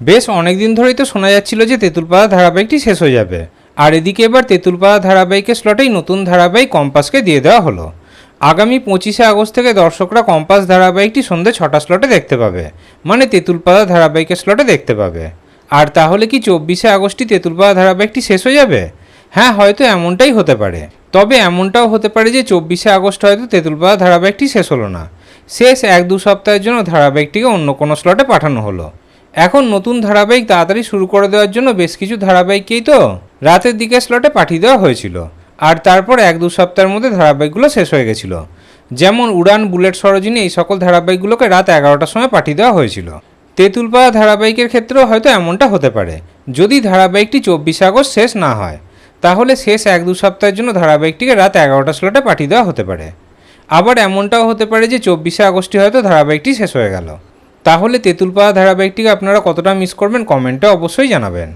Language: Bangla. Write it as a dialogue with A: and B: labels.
A: বেশ অনেক দিন ধরেই তো শোনা যাচ্ছিল যে তেঁতুলপাড়া ধারাবাহিকটি শেষ হয়ে যাবে। আর এদিকে এবার তেঁতুলপাড়া ধারাবাহিকের স্লটেই নতুন ধারাবাহিক কম্পাসকে দিয়ে দেওয়া হলো। আগামী পঁচিশে আগস্ট থেকে দর্শকরা কম্পাস ধারাবাহিকটি সন্ধ্যে ছটা স্লটে দেখতে পাবে। মানে তেঁতুলপাড়া ধারাবাহিকের স্লটে দেখতে পাবে। আর তাহলে কি চব্বিশে আগস্টই তেঁতুলপাড়া ধারাবাহিকটি শেষ হয়ে যাবে? হ্যাঁ হয়তো এমনটাই হতে পারে। তবে এমনটাও হতে পারে যে চব্বিশে আগস্ট হয়তো তেঁতুলপাড়া ধারাবাহিকটি শেষ হলো না। শেষ এক দু সপ্তাহের জন্য ধারাবাহিকটিকে অন্য কোনো স্লটে পাঠানো হলো। এখন নতুন ধারাবাহিক তাড়াতাড়ি শুরু করে দেওয়ার জন্য বেশ কিছু ধারাবাহিককেই তো রাতের দিকে স্লটে পাঠিয়ে দেওয়া হয়েছিল। আর তারপর এক দু সপ্তাহের মধ্যে ধারাবাহিকগুলো শেষ হয়ে গেছিল। যেমন উড়ান, বুলেট, সরোজিনী এই সকল ধারাবাহিকগুলোকে রাত এগারোটার সময় পাঠিয়ে দেওয়া হয়েছিল। তেঁতুলপাড়া ধারাবাহিকের ক্ষেত্রেও হয়তো এমনটা হতে পারে। যদি ধারাবাহিকটি চব্বিশে আগস্ট শেষ না হয়, তাহলে শেষ এক দু সপ্তাহের জন্য ধারাবাহিকটিকে রাত এগারোটা স্লটে পাঠিয়ে দেওয়া হতে পারে। আবার এমনটাও হতে পারে যে চব্বিশে আগস্টে হয়তো ধারাবাহিকটি শেষ হয়ে গেল। তাহলে তেঁতুলপাড়া ধারাবাহিকটিকে আপনারা কতটা মিস করবেন কমেন্টে অবশ্যই জানাবেন।